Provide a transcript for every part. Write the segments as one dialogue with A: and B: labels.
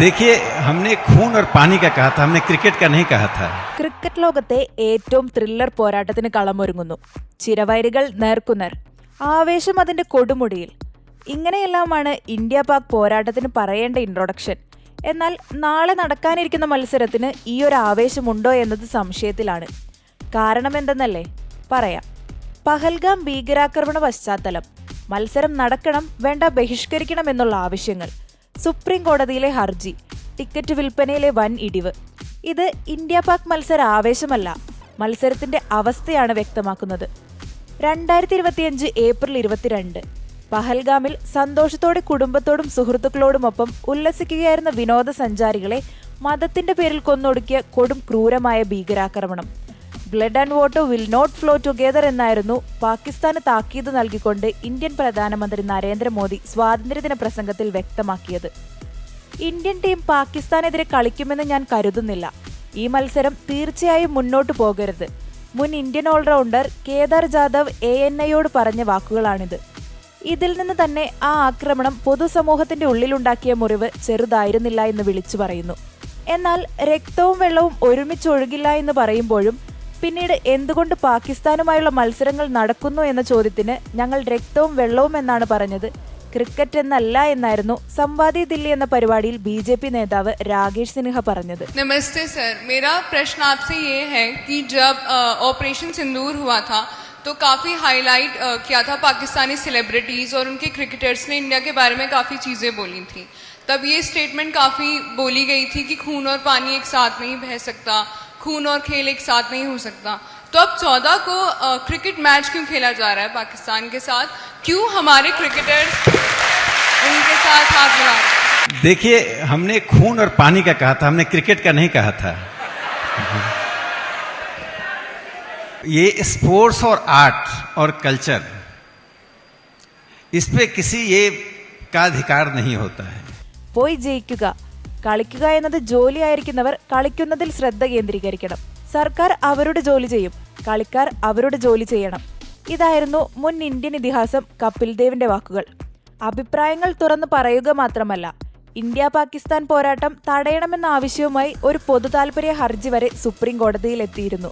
A: देखिए हमने खून और पानी का कहा था हमने क्रिकेट का नहीं कहा था
B: ക്രിക്കറ്റ് ലോകത്തെ ഏറ്റവും ത്രില്ലർ പോരാട്ടത്തിന് കളമൊരുങ്ങുന്നു ചിരവൈരികൾ നേർക്കുനേർ ആവേശം അതിന്റെ കൊടുമുടിയിൽ ഇങ്ങനെയെല്ലാമാണ് ഇന്ത്യ പാക് പോരാട്ടത്തിന് പറയേണ്ട ഇൻട്രൊഡക്ഷൻ എന്നാൽ നാളെ നടക്കാനിരിക്കുന്ന മത്സരത്തിന് ഈ ഒരു ആവേശമുണ്ടോ എന്നത് സംശയത്തിലാണ് കാരണം എന്തെന്നല്ലേ പറയാം പഹൽഗാം ഭീകരാക്രമണ പശ്ചാത്തലം മത്സരം നടക്കണം വേണ്ട ബഹിഷ്കരിക്കണം എന്നുള്ള ആവശ്യങ്ങൾ സുപ്രീം കോടതിയിലെ ഹർജി ടിക്കറ്റ് വിൽപ്പനയിലെ വൻ ഇടിവ്. ഇത് ഇന്ത്യ പാക് മത്സര ആവേശമല്ല മത്സരത്തിന്റെ അവസ്ഥയാണ് വ്യക്തമാക്കുന്നത്. രണ്ടായിരത്തി ഇരുപത്തിയഞ്ച് ഏപ്രിൽ ഇരുപത്തിരണ്ട് പഹൽഗാമിൽ സന്തോഷത്തോടെ കുടുംബത്തോടും സുഹൃത്തുക്കളോടുമൊപ്പം ഉല്ലസിക്കുകയായിരുന്ന വിനോദസഞ്ചാരികളെ മതത്തിന്റെ പേരിൽ കൊന്നൊടുക്കിയ കൊടും ക്രൂരമായ ഭീകരാക്രമണം. Blood and water will not flow together എന്നായിരുന്നു പാകിസ്ഥാന് താക്കീത് നൽകിക്കൊണ്ട് ഇന്ത്യൻ പ്രധാനമന്ത്രി നരേന്ദ്രമോദി സ്വാതന്ത്ര്യദിന പ്രസംഗത്തിൽ വ്യക്തമാക്കിയത്. ഇന്ത്യൻ ടീം പാകിസ്ഥാനെതിരെ കളിക്കുമെന്ന് ഞാൻ കരുതുന്നില്ല. ഈ മത്സരം തീർച്ചയായും മുന്നോട്ടു പോകരുത്. മുൻ Indian allrounder Kedar Jadhav A N ഐയോട് പറഞ്ഞ വാക്കുകളാണിത്. ഇതിൽ നിന്ന് തന്നെ ആ ആക്രമണം പൊതുസമൂഹത്തിന്റെ ഉള്ളിലുണ്ടാക്കിയ മുറിവ് ചെറുതായിരുന്നില്ല എന്ന് വിളിച്ചു പറയുന്നു. എന്നാൽ രക്തവും വെള്ളവും ഒരുമിച്ചൊഴുകില്ല എന്ന് പറയുമ്പോഴും പിന്നീട് എന്തുകൊണ്ട് പാകിസ്ഥാനുമായുള്ള മത്സരങ്ങൾ നടക്കുന്നു എന്ന ചോദ്യത്തിന് ഞങ്ങൾ രക്തവും വെള്ളവും എന്നാണ് പറഞ്ഞത് ക്രിക്കറ്റ് എന്നല്ല എന്നായിരുന്നു സംവാദി ദില്ലി എന്ന പരിപാടിയിൽ ബി ജെ പി നേതാവ് രാകേഷ് സിൻഹ പറഞ്ഞത്
C: नमस्ते सर मेरा प्रश्न आपसे ये है कि जब अ, ऑपरेशन सिंदूर हुआ था तो काफ़ी हाईलाइट अ, किया था पाकिस्तानी सेलिब्रिटीज़ और उनके क्रिकेटर्स ने इंडिया के बारे में काफ़ी चीज़ें बोली थी तब ये स्टेटमेंट काफ़ी बोली गई थी कि खून और पानी एक साथ नहीं बह सकता खून और खेल एक साथ नहीं हो सकता। तो अब चौदह को आ, क्रिकेट मैच क्यों खेला जा रहा है पाकिस्तान के साथ? क्यों हमारे क्रिकेटर्स उनके साथ हाथ मिला
A: देखिए हमने खून और पानी का कहा था हमने क्रिकेट का नहीं कहा था। ये स्पोर्ट्स और आर्ट और कल्चर इस पे किसी ये का अधिकार नहीं होता है।
B: കളിക്കുക എന്നത് ജോലിയായിരിക്കുന്നവർ കളിക്കുന്നതിൽ ശ്രദ്ധ കേന്ദ്രീകരിക്കണം. സർക്കാർ അവരുടെ ജോലി ചെയ്യും. കളിക്കാർ അവരുടെ ജോലി ചെയ്യണം. ഇതായിരുന്നു മുൻ ഇന്ത്യൻ ഇതിഹാസം കപിൽ ദേവിന്റെ വാക്കുകൾ. അഭിപ്രായങ്ങൾ തുറന്നു പറയുക മാത്രമല്ല ഇന്ത്യ പാകിസ്ഥാൻ പോരാട്ടം തടയണമെന്ന ആവശ്യവുമായി ഒരു പൊതു താൽപര്യ ഹർജി വരെ സുപ്രീം കോടതിയിൽ എത്തിയിരുന്നു.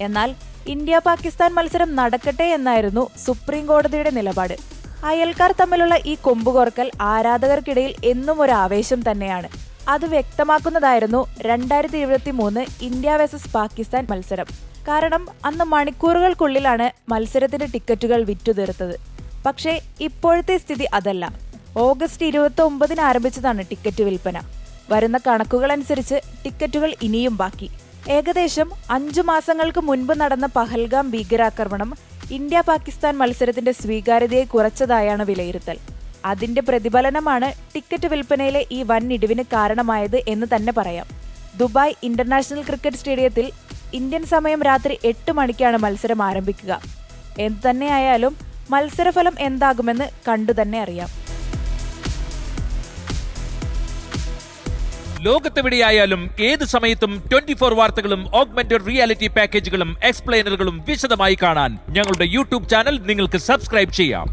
B: എന്നാൽ ഇന്ത്യ പാകിസ്ഥാൻ മത്സരം നടക്കട്ടെ എന്നായിരുന്നു സുപ്രീം കോടതിയുടെ നിലപാട്. അയൽക്കാർ തമ്മിലുള്ള ഈ കൊമ്പുകോർക്കൽ ആരാധകർക്കിടയിൽ എന്നും ഒരു ആവേശം തന്നെയാണ്. അത് വ്യക്തമാക്കുന്നതായിരുന്നു രണ്ടായിരത്തി ഇരുപത്തി മൂന്ന് ഇന്ത്യ വേഴ്സസ് പാകിസ്ഥാൻ മത്സരം. കാരണം അന്ന് മണിക്കൂറുകൾക്കുള്ളിലാണ് മത്സരത്തിന്റെ ടിക്കറ്റുകൾ വിറ്റുതീർത്തത്. പക്ഷേ ഇപ്പോഴത്തെ സ്ഥിതി അതല്ല. ഓഗസ്റ്റ് ഇരുപത്തി ഒമ്പതിന് ആരംഭിച്ചതാണ് ടിക്കറ്റ് വിൽപ്പന. വരുന്ന കണക്കുകൾ അനുസരിച്ച് ടിക്കറ്റുകൾ ഇനിയും ബാക്കി. ഏകദേശം അഞ്ചു മാസങ്ങൾക്ക് മുൻപ് നടന്ന പഹൽഗാം ഭീകരാക്രമണം ഇന്ത്യ പാകിസ്ഥാൻ മത്സരത്തിന്റെ സ്വീകാര്യതയെ കുറച്ചതായാണ് വിലയിരുത്തൽ. അതിന്റെ പ്രതിഫലനമാണ് ടിക്കറ്റ് വിൽപ്പനയിലെ ഈ വൻ ഇടിവിന് കാരണമായത് എന്ന് തന്നെ പറയാം. ദുബായ് ഇന്റർനാഷണൽ ക്രിക്കറ്റ് സ്റ്റേഡിയത്തിൽ ഇന്ത്യൻ സമയം രാത്രി എട്ട് മണിക്കാണ് മത്സരം ആരംഭിക്കുക. എന്തു തന്നെയായാലും മത്സരഫലം എന്താകുമെന്ന് കണ്ടു തന്നെ അറിയാം.
D: ലോകത്തെവിടെയായാലും ഏത് സമയത്തും ട്വന്റി ഫോർ വാർത്തകളും ഓഗ്മെന്റഡ് റിയാലിറ്റി പാക്കേജുകളും എക്സ്പ്ലെയിനറുകളും വിശദമായി കാണാൻ ഞങ്ങളുടെ യൂട്യൂബ് ചാനൽ നിങ്ങൾക്ക് സബ്സ്ക്രൈബ് ചെയ്യാം.